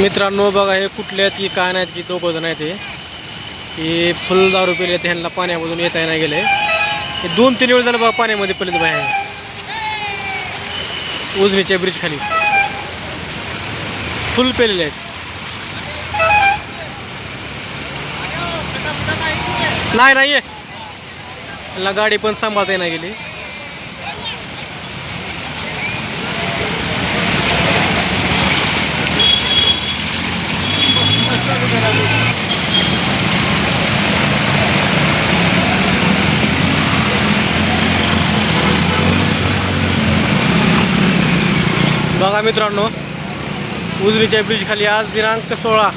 मित्रांनो बघा हे कुठले आहेत की काय नाहीत की दोघं जण आहेत हे. की फुल दारू पिले आहेत ह्यांना पाण्यामधून येता नाही गेले. हे दोन तीन वेळ झालं बघा पाण्यामध्ये पडले बाहेर. उजनीच्या ब्रिज खाली. फुल पेलेले आहेत. नाही नाही ये गाडी पण सांभाळता नाही गेली. बघा मित्रांनो उजनीच्या ब्रिज खाली आज दिनांक सोळा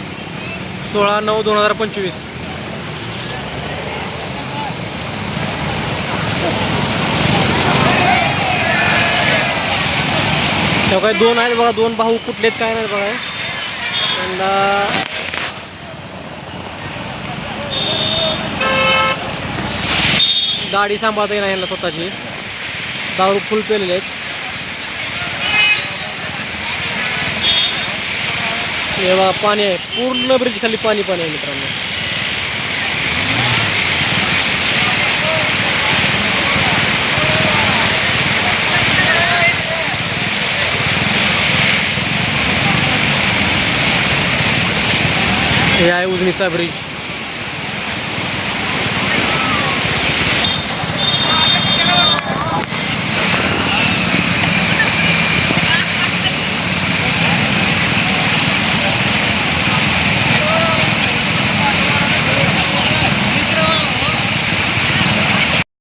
सोळा नऊ दोन हजार पंचवीस. तेव्हा काय दोन आहेत बघा दोन भाऊ कुठले आहेत काय नाही बघा. त्यांना गाडी सांभाळता येणार यांना स्वतःची. दारू फुल पेलेले आहेत. तेव्हा पाणी आहे. पूर्ण ब्रिज खाली पाणी पाणी आहे मित्रांनो. हे आहे उजनीचा ब्रिज